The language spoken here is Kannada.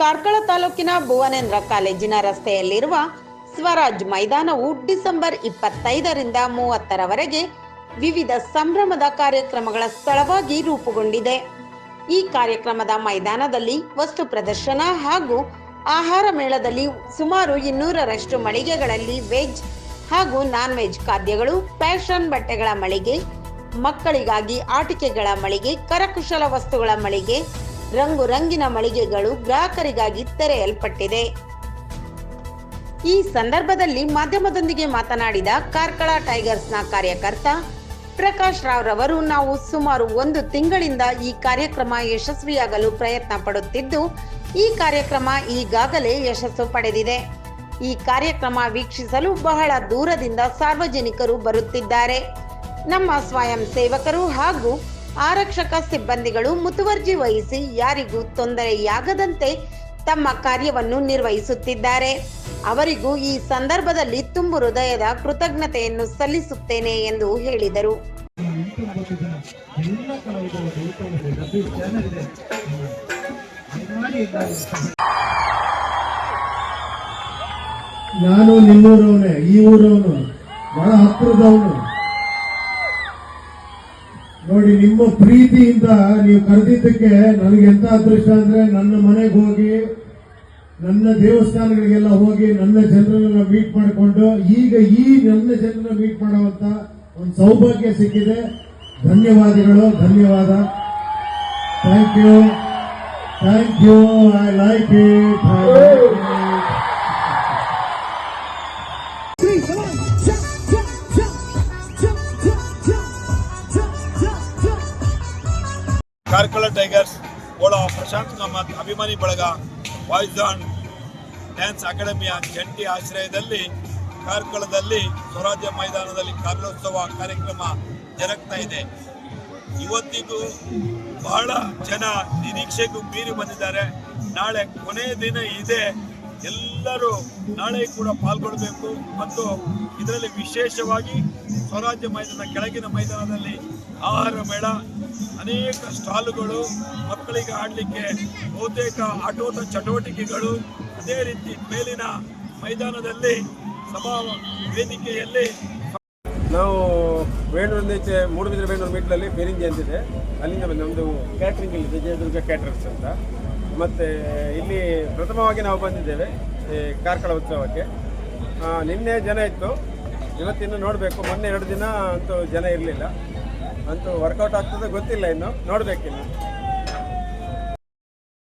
ಕಾರ್ಕಳ ತಾಲೂಕಿನ ಭುವನೇಂದ್ರ ಕಾಲೇಜಿನ ರಸ್ತೆಯಲ್ಲಿರುವ ಸ್ವರಾಜ್ ಮೈದಾನವು ಡಿಸೆಂಬರ್ ಇಪ್ಪತ್ತೈದರಿಂದ ಮೂವತ್ತರವರೆಗೆ ವಿವಿಧ ಸಂಭ್ರಮದ ಕಾರ್ಯಕ್ರಮಗಳ ಸ್ಥಳವಾಗಿ ರೂಪುಗೊಂಡಿದೆ. ಈ ಕಾರ್ಯಕ್ರಮದ ಮೈದಾನದಲ್ಲಿ ವಸ್ತು ಪ್ರದರ್ಶನ ಹಾಗೂ ಆಹಾರ ಮೇಳದಲ್ಲಿ ಸುಮಾರು ಇನ್ನೂರರಷ್ಟು ಮಳಿಗೆಗಳಲ್ಲಿ ವೆಜ್ ಹಾಗೂ ನಾನ್ ವೆಜ್ ಖಾದ್ಯಗಳು, ಫ್ಯಾಷನ್ ಬಟ್ಟೆಗಳ ಮಳಿಗೆ, ಮಕ್ಕಳಿಗಾಗಿ ಆಟಿಕೆಗಳ ಮಳಿಗೆ, ಕರಕುಶಲ ವಸ್ತುಗಳ ಮಳಿಗೆ ರಂಗು ರಂಗಿನ ಮಳಿಗೆಗಳು ಗ್ರಾಹಕರಿಗಾಗಿ ತೆರೆಯಲ್ಪಟ್ಟಿದೆ. ಈ ಸಂದರ್ಭದಲ್ಲಿ ಮಾಧ್ಯಮದೊಂದಿಗೆ ಮಾತನಾಡಿದ ಕಾರ್ಕಳ ಟೈಗರ್ಸ್ನ ಕಾರ್ಯಕರ್ತ ಪ್ರಕಾಶ್ ರಾವ್ ರವರು ನಾವು ಸುಮಾರು ಒಂದು ತಿಂಗಳಿಂದ ಈ ಕಾರ್ಯಕ್ರಮ ಯಶಸ್ವಿಯಾಗಲು ಪ್ರಯತ್ನ ಪಡುತ್ತಿದ್ದು, ಈ ಕಾರ್ಯಕ್ರಮ ಈಗಾಗಲೇ ಯಶಸ್ಸು ಪಡೆದಿದೆ. ಈ ಕಾರ್ಯಕ್ರಮ ವೀಕ್ಷಿಸಲು ಬಹಳ ದೂರದಿಂದ ಸಾರ್ವಜನಿಕರು ಬರುತ್ತಿದ್ದಾರೆ. ನಮ್ಮ ಸ್ವಯಂ ಸೇವಕರು ಹಾಗೂ ಆರಕ್ಷಕ ಸಿಬ್ಬಂದಿಗಳು ಮುತುವರ್ಜಿ ವಹಿಸಿ ಯಾರಿಗೂ ತೊಂದರೆಯಾಗದಂತೆ ತಮ್ಮ ಕಾರ್ಯವನ್ನು ನಿರ್ವಹಿಸುತ್ತಿದ್ದಾರೆ. ಅವರಿಗೂ ಈ ಸಂದರ್ಭದಲ್ಲಿ ತುಂಬು ಹೃದಯದ ಕೃತಜ್ಞತೆಯನ್ನು ಸಲ್ಲಿಸುತ್ತೇನೆ ಎಂದು ಹೇಳಿದರು. ನಾನು ನಿಮ್ಮೂರವನೇ, ಈ ಊರವನು ಬಹಳ ಹತ್ತಿರದವನು ನೋಡಿ, ನಿಮ್ಮ ಪ್ರೀತಿಯಿಂದ ನೀವು ಕರೆದಿದ್ದಕ್ಕೆ ನನಗೆ ಎಂತ ಅದೃಷ್ಟ ಅಂದ್ರೆ ನನ್ನ ಮನೆಗೆ ಹೋಗಿ, ನನ್ನ ದೇವಸ್ಥಾನಗಳಿಗೆಲ್ಲ ಹೋಗಿ ನನ್ನ ಜನರನ್ನೆಲ್ಲ ಮೀಟ್ ಮಾಡಿಕೊಂಡು, ಈಗ ಈ ನನ್ನ ಜನರನ್ನ ಮೀಟ್ ಮಾಡುವಂತ ಒಂದು ಸೌಭಾಗ್ಯ ಸಿಕ್ಕಿದೆ. ಧನ್ಯವಾದಗಳು, ಧನ್ಯವಾದ. Thank you thank you I like it Karkala Tigers ಓಡೋ ಪ್ರಶಾಂತ್ ಕಾಮತ್ ಅಭಿಮಾನಿ ಬಳಗ ವಾಯ್ಸ್ ಆನ್ ಡ್ಯಾನ್ಸ್ ಅಕಾಡೆಮಿಯ ಜಂಟಿ ಆಶ್ರಯದಲ್ಲಿ ಕಾರ್ಕಳದಲ್ಲಿ ಸ್ವರಾಜ್ಯ ಮೈದಾನದಲ್ಲಿ ಕಾರ್ಯೋತ್ಸವ ಕಾರ್ಯಕ್ರಮ ಜರುಗ್ತಾ ಇದೆ. ಇವತ್ತಿಗೂ ಬಹಳ ಜನ ನಿರೀಕ್ಷೆಗೂ ಮೀರಿ ಬಂದಿದ್ದಾರೆ. ನಾಳೆ ಕೊನೆಯ ದಿನ ಇದೆ. ಎಲ್ಲರೂ ನಾಳೆ ಕೂಡ ಪಾಲ್ಗೊಳ್ಬೇಕು ಮತ್ತು ಇದರಲ್ಲಿ ವಿಶೇಷವಾಗಿ ಸ್ವರಾಜ್ಯ ಮೈದಾನ, ಕೆಳಗಿನ ಮೈದಾನದಲ್ಲಿ ಆಹಾರ ಮೇಳ ಅನೇಕ ಸ್ಟಾಲುಗಳು ಮಕ್ಕಳಿಗೆ ಆಡಲಿಕ್ಕೆ ಬಹುತೇಕ ಆಟೋಟ ಚಟುವಟಿಕೆಗಳು. ಅದೇ ರೀತಿ ಮೇಲಿನ ಮೈದಾನದಲ್ಲಿ ಸಭಾ ವೇದಿಕೆಯಲ್ಲಿ ನಾವು ಬೇಣೂರಿಂದ ಈಚೆ ಮೂಡುಬಿದ್ರೆ ಬೇಣೂರು ಮಿಡ್ಲಲ್ಲಿ ಬೇರಿಂಜಿ ಅಂತಿದೆ ಅಲ್ಲಿಂದ ಬಂದು, ಒಂದು ಕ್ಯಾಟ್ರಿಂಗ್ ಇಲ್ಲಿ ವಿಜಯದುರ್ಗ ಕ್ಯಾಟ್ರರ್ಸ್ ಅಂತ. ಮತ್ತು ಇಲ್ಲಿ ಪ್ರಥಮವಾಗಿ ನಾವು ಬಂದಿದ್ದೇವೆ, ಈ ಕಾರ್ಕಳ ಉತ್ಸವಕ್ಕೆ. ನಿನ್ನೆ ಜನ ಇತ್ತು. ಇವತ್ತಿನ್ನು ನೋಡಬೇಕು. ಮೊನ್ನೆ ಎರಡು ದಿನ ಅಂತೂ ಜನ ಇರಲಿಲ್ಲ. ಅಂತೂ ವರ್ಕೌಟ್ ಆಗ್ತದೆ ಗೊತ್ತಿಲ್ಲ ಇನ್ನು. ನೋಡಬೇಕಿನ್ನು